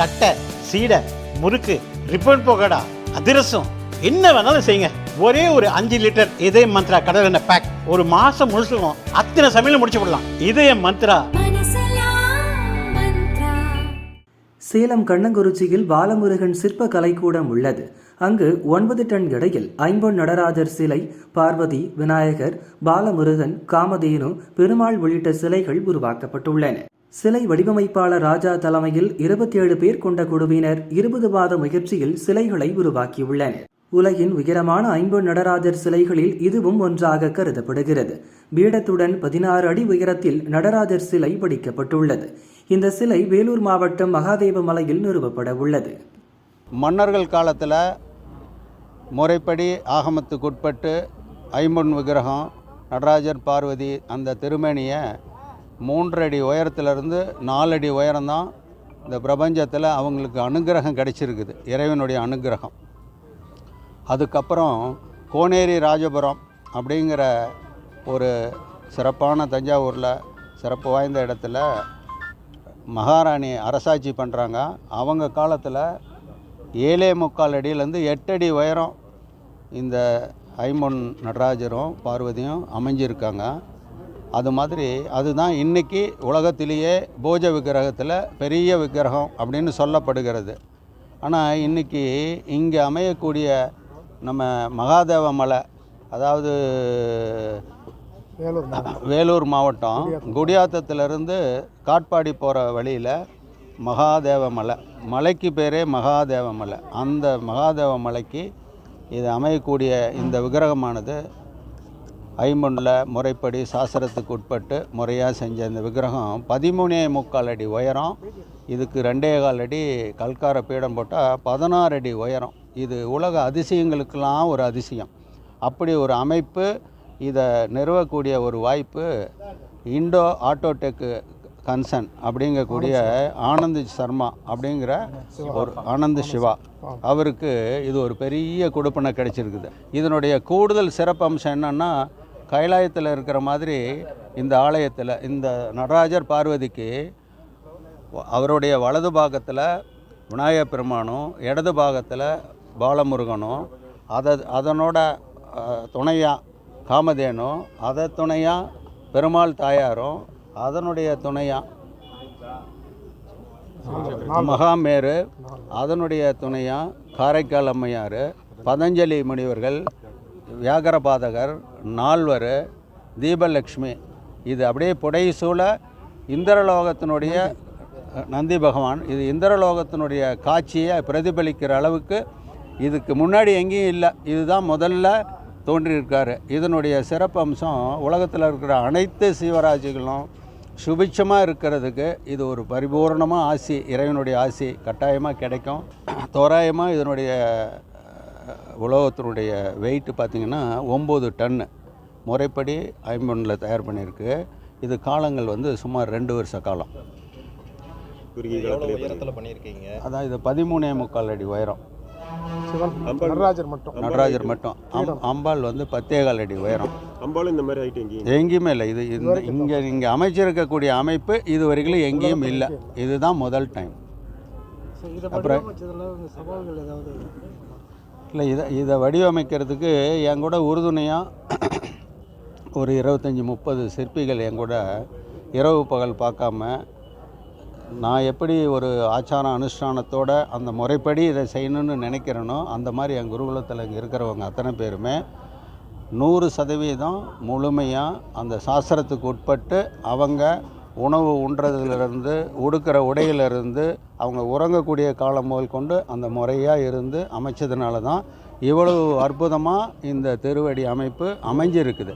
தட்டை சீடை முறுக்கு ரிப்பன் போகடா அதிரசம் என்ன வேணாலும் செய்யுங்க. ஒரே ஒரு அஞ்சு லிட்டர் இதய மந்த்ரா கடல் எண்ணெய் பேக் ஒரு மாசம் முழுசுக்கும் அத்தனை சமையல் முடிச்சு விடலாம் இதய மந்த்ரா. சேலம் கண்ணங்குறிச்சியில் பாலமுருகன் சிற்ப கலைக்கூடம் உள்ளது. அங்கு ஒன்பது டன் எடையில் ஐம்பொன் நடராஜர் சிலை பார்வதி விநாயகர் பாலமுருகன் காமதேனு பெருமாள் உள்ளிட்ட சிலைகள் உருவாக்கப்பட்டுள்ளன. சிலை வடிவமைப்பாளர் ராஜா தலைமையில் இருபத்தி ஏழு பேர் கொண்ட குழுவினர் இருபது மாத முயற்சியில் சிலைகளை உருவாக்கியுள்ளனர். உலகின் உயரமான ஐம்பு நடராஜர் சிலைகளில் இதுவும் ஒன்றாக கருதப்படுகிறது. பீடத்துடன் பதினாறு அடி உயரத்தில் நடராஜர் சிலை வடிக்கப்பட்டுள்ளது. இந்த சிலை வேலூர் மாவட்டம் மகாதேவ மலையில் நிறுவப்பட உள்ளது. மன்னர்கள் காலத்தில் முறைப்படி ஆகமத்துக்குட்பட்டு ஐம்பொன் விக்கிரகம் நடராஜர் பார்வதி அந்த திருமேனியை மூன்றடி உயரத்திலிருந்து நாலடி உயரம்தான் இந்த பிரபஞ்சத்தில் அவங்களுக்கு அனுக்கிரகம் கிடைச்சிருக்குது இறைவனுடைய அனுகிரகம். அதுக்கப்புறம் கோனேரி ராஜபுரம் அப்படிங்கிற ஒரு சிறப்பான தஞ்சாவூரில் சிறப்பு வாய்ந்த இடத்துல மகாராணி அரசாட்சி பண்ணுறாங்க. அவங்க காலத்தில் ஏழே முக்கால் அடியிலேருந்து எட்டடி உயரம் இந்த ஐம்பொன் நடராஜரும் பார்வதியும் அமைஞ்சிருக்காங்க. அது மாதிரி அதுதான் இன்றைக்கி உலகத்திலேயே போஜ விக்கிரகத்தில் பெரிய விக்கிரகம் அப்படின்னு சொல்லப்படுகிறது. ஆனால் இன்றைக்கி இங்கே அமையக்கூடிய நம்ம மகாதேவ மலை அதாவது வேலூர் மாவட்டம். குடியாத்தத்திலிருந்து காட்பாடி போகிற வழியில் மகாதேவ மலை. மலைக்கு பேரே மகாதேவ மலை. அந்த மகாதேவ மலைக்கு இது அமையக்கூடிய இந்த விக்கிரகமானது ஐம்பொன்னில் முறைப்படி சாஸ்திரத்துக்கு உட்பட்டு முறையாக செஞ்ச இந்த விக்கிரகம் பதிமூணே முக்கால் அடி உயரம் இதுக்கு ரெண்டே கால் அடி கல்கார பீடம் போட்டால் பதினாறு அடி உயரம். இது உலக அதிசயங்களுக்கெல்லாம் ஒரு அதிசயம். அப்படி ஒரு அமைப்பு இதை நிறுவக்கூடிய ஒரு வாய்ப்பு இண்டோ ஆட்டோடெக்கு கன்சர்ன் அப்படிங்கக்கூடிய ஆனந்த் சர்மா அப்படிங்கிற ஒரு ஆனந்த் சிவா. அவருக்கு இது ஒரு பெரிய கொடுப்பனை கிடைச்சிருக்குது. இதனுடைய கூடுதல் சிறப்பம்சம் என்னென்னா கைலாயத்தில் இருக்கிற மாதிரி இந்த ஆலயத்தில் இந்த நடராஜர் பார்வதிக்கு அவருடைய வலது பாகத்தில் விநாயகப் பெருமானும் இடது பாகத்தில் பாலமுருகனும் அதை அதனோட துணையாக காமதேனும் அதை துணையாக பெருமாள் தாயாரும் அதனுடைய துணையாக மகாமேரு அதனுடைய துணையாக காரைக்கால் அம்மையார் பதஞ்சலி முனிவர்கள் வியாகரபாதகர் நால்வர் தீபலக்ஷ்மி இது அப்படியே புடை சூழ இந்திரலோகத்தினுடைய நந்தி பகவான் இது இந்திரலோகத்தினுடைய காட்சியை பிரதிபலிக்கிற அளவுக்கு இதுக்கு முன்னாடி எங்கேயும் இல்லை. இதுதான் முதல்ல தோன்றியிருக்காரு. இதனுடைய சிறப்பம்சம் உலகத்தில் இருக்கிற அனைத்து சிவராஜிகளும் சுபிட்சமாக இருக்கிறதுக்கு இது ஒரு பரிபூர்ணமாக ஆசி இறைவனுடைய ஆசி கட்டாயமாக கிடைக்கும். தோராயமாக இதனுடைய உலோகத்தினுடைய வெயிட்டு பார்த்திங்கன்னா ஒம்பது டன்னு முறைப்படி ஐம்பொன்னில் தயார் பண்ணியிருக்கு. இது காலங்கள் வந்து சுமார் ரெண்டு வருஷ காலம். பண்ணியிருக்கீங்க? அதான் இது பதிமூணே முக்கால் அடி உயரம். நடராஜர் மட்டும். நடராஜர் மட்டும். அம் அம்பாள் வந்து பத்தேகால் அடி உயரம். அம்பாலும் இந்த மாதிரி ஐட்டம் எங்கேயும்? எங்கேயுமே இல்லை. இது இந்த இங்கே இங்கே அமைச்சிருக்கக்கூடிய அமைப்பு இது வரைக்கும் எங்கேயும் இல்லை. இதுதான் முதல் டைம் அப்புறம் இல்லை இதை இதை வடிவமைக்கிறதுக்கு என் கூட உறுதுணையாக ஒரு இருபத்தஞ்சி முப்பது சிற்பிகள் என் கூட இரவு பகல் பார்க்காம நான் எப்படி ஒரு ஆச்சார அனுஷ்டானத்தோட அந்த முறைப்படி இதை செய்யணும்னு நினைக்கிறேனோ அந்த மாதிரி என் குருகுலத்தில் இங்கே இருக்கிறவங்க அத்தனை பேருமே நூறு சதவீதம் முழுமையாக அந்த சாஸ்திரத்துக்கு உட்பட்டு அவங்க உணவு உண்றதுலேருந்து உடுக்கிற உடையிலிருந்து அவங்க உறங்கக்கூடிய காலம் முதல் கொண்டு அந்த முறையாக இருந்து அமைச்சதுனால தான் இவ்வளவு அற்புதமாக இந்த திருவடி அமைப்பு அமைஞ்சிருக்குது.